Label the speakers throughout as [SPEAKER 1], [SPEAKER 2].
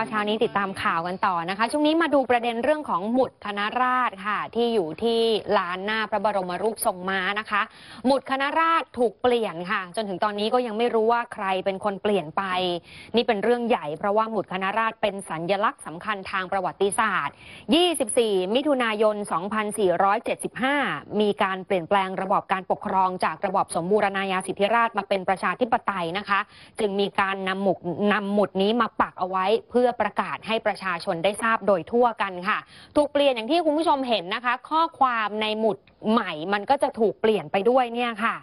[SPEAKER 1] แล้วเช้านี้ติดตามข่าวกันต่อนะคะ ช่วงนี้มาดูประเด็นเรื่องของหมุดคณะราษฎรค่ะ ที่อยู่ที่ลานหน้าพระบรมรูปทรงม้านะคะ หมุดคณะราษฎรถูกเปลี่ยนค่ะ จนถึงตอนนี้ก็ยังไม่รู้ว่าใครเป็นคนเปลี่ยนไป นี่เป็นเรื่องใหญ่เพราะว่าหมุดคณะราษฎรเป็นสัญลักษณ์สำคัญทางประวัติศาสตร์ 24 มิถุนายน 2475 มีการเปลี่ยนแปลงระบอบการปกครองจากระบอบสมบูรณาญาสิทธิราชมาเป็นประชาธิปไตยนะคะ จึงมีการนำหมุดนำหมุดนี้มาปักเอาไว้เพื่อประกาศให้ประชาชนได้ทราบโดยทั่วกันค่ะ ถูกเปลี่ยนอย่างที่คุณผู้ชมเห็นนะคะ ข้อความในหมุดใหม่มันก็จะถูกเปลี่ยนไปด้วยเนี่ยค่ะ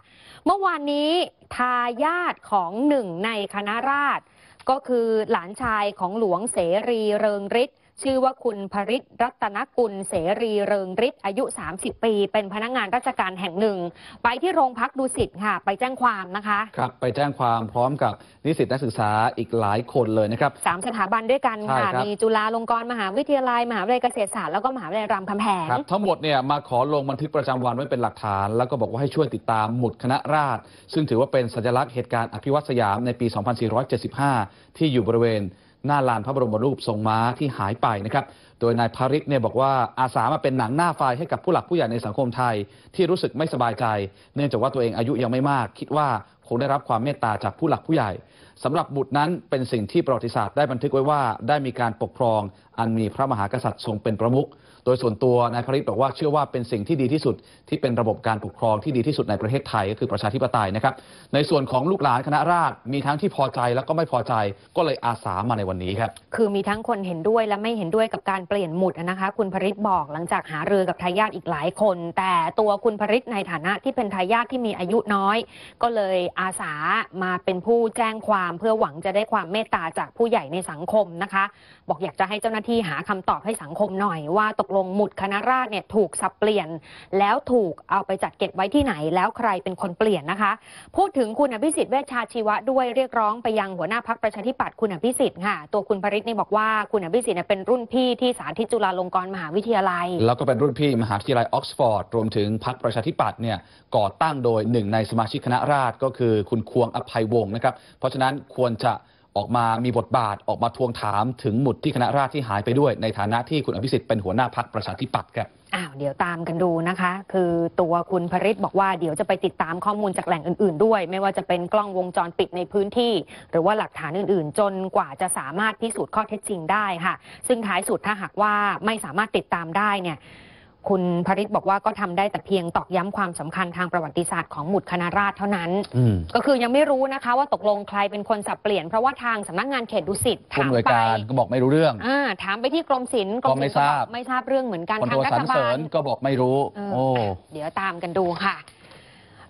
[SPEAKER 1] เมื่อวานนี้ทายาทของหนึ่งในคณะราษฎรก็คือหลานชายของหลวงเสรีเริงฤทธิ์ ชื่อว่าคุณพริตรัตนกุลเสรีเริงฤทธิ์อายุ 30 ปี เป็นพนักงานราชการแห่งหนึ่ง ไปที่โรงพักดุสิตค่ะ ไปแจ้งความนะคะ
[SPEAKER 2] ครับไปแจ้งความพร้อมกับนิสิตนักศึกษาอีกหลายคนเลยนะครับ
[SPEAKER 1] สามสถาบันด้วยกัน
[SPEAKER 2] ใช่
[SPEAKER 1] ค่ะ
[SPEAKER 2] ครับ
[SPEAKER 1] มีจุฬาลงกรณ์มหาวิทยาลัย มหาวิทยาลัยเกษตรศาสตร์แล้วก็มหาวิทยาลัยรามคำแหง
[SPEAKER 2] ครับทั้งหมดเนี่ยมาขอลงบันทึกประจำวันไว้เป็นหลักฐาน แล้วก็บอกว่าให้ช่วยติดตามหมุดคณะราษฎรซึ่งถือว่าเป็นสัญลักษณ์เหตุการณ์อภิวัตสยามในปี 2475 ที่อยู่บริเวณ หน้าลานพระบรมรูปทรงม้าที่หายไปนะครับ โดยนายพาริศเนี่ยบอกว่าอาสามาเป็นหนังหน้าไฟให้กับผู้หลักผู้ใหญ่ในสังคมไทย ที่รู้สึกไม่สบายใจ เนื่องจากว่าตัวเองอายุยังไม่มาก คิดว่า คงได้รับความเมตตาจากผู้หลักผู้ใหญ่สำหรับบุตรนั้นเป็นสิ่งที่ประวัติศาสตร์ได้บันทึกไว้ว่า ได้มีการปกครอง อันมีพระมหากษัตริย์ทรงเป็นประมุขโดยส่วนตัวนายพริตบอกว่าเชื่อว่าเป็นสิ่งที่ดีที่สุด ที่เป็นระบบการปกครองที่ดีที่สุดในประเทศไทยก็คือประชาธิปไตยนะครับ ในส่วนของลูกหลานคณะราษฎรมีทั้งที่พอใจแล้วก็ไม่พอใจก็เลยอาสามาในวันนี้ครับ
[SPEAKER 1] คือมีทั้งคนเห็นด้วยและไม่เห็นด้วยกับการเปลี่ยนหมุดนะคะ คุณพริตบอกหลังจากหารือกับทายาทอีกหลายคน แต่ตัวคุณพริตในฐานะที่เป็นทายาทที่มีอายุน้อย ก็เลยอาสามาเป็นผู้แจ้งความเพื่อหวังจะได้ความเมตตาจากผู้ใหญ่ในสังคมนะคะ บอกอยากจะให้เจ้าหน้าที่หาคำตอบให้สังคมหน่อยว่าตกลงหมุดคณะราษฎรเนี่ยถูกสับเปลี่ยน แล้วถูกเอาไปจัดเก็บไว้ที่ไหน แล้วใครเป็นคนเปลี่ยนนะคะ พูดถึงคุณอภิสิทธิ์เวชชาชีวะด้วยเรียกร้องไปยังหัวหน้าพักประชาธิปัตย์คุณอภิสิทธิ์ค่ะตัวคุณปริศนี่บอกว่าคุณอภิสิทธิ์เป็นรุ่นพี่ที่สาธิตจุฬาลงกรณ์มหาวิทยาลัย
[SPEAKER 2] แล้วก็เป็นรุ่นพี่มหาวิทยาลัยออกซฟอร์ดรวมถึงพรรคประชาธิปัตย์เนี่ยก่อตั้งโดยหนึ่งในสมาชิกคณะราษฎรก็คือคุณควงอภัยวงศ์นะครับ เพราะฉะนั้นควรจะออกมามีบทบาทออกมาทวงถามถึงหมุดที่คณะราษฎรที่หายไปด้วย ในฐานะที่คุณอภิสิทธิ์เป็นหัวหน้าพรรคประชาธิปัตย์ครับ
[SPEAKER 1] อ้าวเดี๋ยวตามกันดูนะคะ คือตัวคุณพริศบอกว่าเดี๋ยวจะไปติดตามข้อมูลจากแหล่งอื่น ๆ ด้วย ไม่ว่าจะเป็นกล้องวงจรปิดในพื้นที่ หรือว่าหลักฐานอื่น ๆ จนกว่าจะสามารถพิสูจน์ข้อเท็จจริงได้ค่ะ ซึ่งท้ายสุดถ้าหากว่าไม่สามารถติดตามได้เนี่ย คุณพริศบอกว่าก็ทำได้แต่เพียงตอกย้ำความสำคัญทางประวัติศาสตร์ของหมุดคณะราษฎรเท่านั้น
[SPEAKER 2] อืม
[SPEAKER 1] ก็คือยังไม่รู้นะคะว่าตกลงใครเป็นคนสับเปลี่ยน เพราะว่าทางสำนักงานเขตดุสิต
[SPEAKER 2] ผู้
[SPEAKER 1] ถาม
[SPEAKER 2] อำนวย
[SPEAKER 1] ไป
[SPEAKER 2] การก็บอกไม่รู้เรื่อง
[SPEAKER 1] อ่าถามไปที่กรมศิลป์
[SPEAKER 2] ก็ไม่
[SPEAKER 1] ศิลป์
[SPEAKER 2] ทราบ
[SPEAKER 1] บอกไม่ทราบเรื่องเหมือนกัน
[SPEAKER 2] คน
[SPEAKER 1] ทา
[SPEAKER 2] โท
[SPEAKER 1] งรั
[SPEAKER 2] สร
[SPEAKER 1] ฐ
[SPEAKER 2] รเส
[SPEAKER 1] บา
[SPEAKER 2] ริ
[SPEAKER 1] ล
[SPEAKER 2] ญก็บอกไม่รู้
[SPEAKER 1] เออ
[SPEAKER 2] โอ้
[SPEAKER 1] เดี๋ยวตามกันดูค่ะ